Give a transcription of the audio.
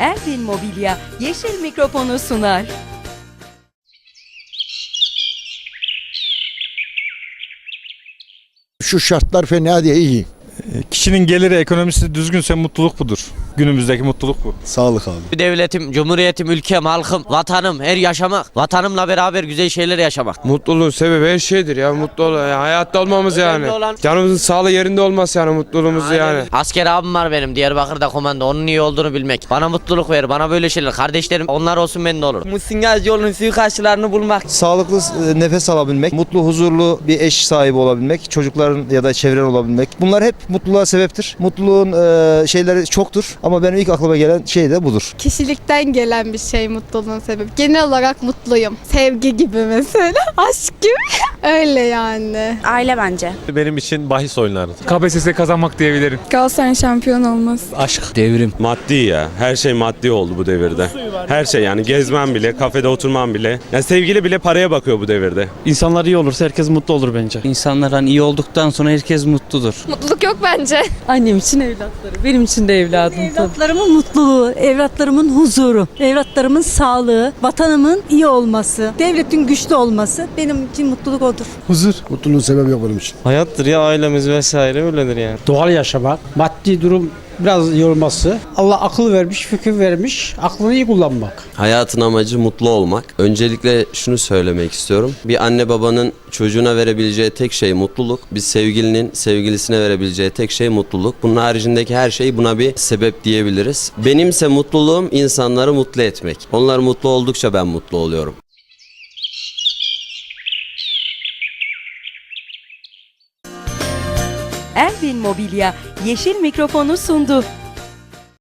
Erbil Mobilya Yeşil Mikrofonu sunar. Şu şartlar fena değil, iyi. Kişinin geliri ekonomisi düzgünse mutluluk budur. Günümüzdeki mutluluk bu. Sağlık abi. Devletim, cumhuriyetim, ülkem, halkım, vatanım, her yaşamak. Vatanımla beraber güzel şeyler yaşamak. Mutluluğun sebebi her şeydir ya mutlu ol ya, hayatta olmamız Önemli yani. olan- Canımızın sağlığı yerinde olması yani mutluluğumuz yani. Asker abim var benim Diyarbakır'da komando. Onun iyi olduğunu bilmek. Bana mutluluk ver. Bana böyle şeyler. Kardeşlerim onlar olsun ben de olur. Musingal yolun suyu karşılarını bulmak. Sağlıklı e, nefes alabilmek, mutlu, huzurlu bir eş sahibi olabilmek, çocukların ya da çevren olabilmek. Bunlar hep mutluluğa sebeptir. Mutluluğun e, şeyleri çoktur ama benim ilk aklıma gelen şey de budur. Kişilikten gelen bir şey mutluluğun sebebi. Genel olarak mutluyum. Sevgi gibi mesela. Aşk gibi. Öyle yani. Aile bence. Benim için bahis oyunları. KPSS kazanmak diyebilirim. Galatasaray şampiyon olması. Aşk. Devrim. Maddi ya. Her şey maddi oldu bu devirde. Her şey yani gezmen bile, kafede oturman bile. Ya sevgili bile paraya bakıyor bu devirde. İnsanlar iyi olursa herkes mutlu olur bence. İnsanlar hani iyi olduktan sonra herkes mutludur. Mutluluk yok bence. Annem için evlatları, benim için de evladım. Evlatlarımın mutluluğu, evlatlarımın huzuru, evlatlarımın sağlığı, vatanımın iyi olması, devletin güçlü olması benim için mutluluk odur. Huzur. Mutluluğun sebebi yok benim için. Hayattır ya ailemiz vesaire öyledir yani. Doğal yaşamak, maddi durum biraz yorulması. Allah akıl vermiş, fikir vermiş. Aklını iyi kullanmak. Hayatın amacı mutlu olmak. Öncelikle şunu söylemek istiyorum. Bir anne babanın çocuğuna verebileceği tek şey mutluluk. Bir sevgilinin sevgilisine verebileceği tek şey mutluluk. Bunun haricindeki her şey buna bir sebep diyebiliriz. Benimse mutluluğum insanları mutlu etmek. Onlar mutlu oldukça ben mutlu oluyorum. Erbil Mobilya Yeşil Mikrofonu sundu.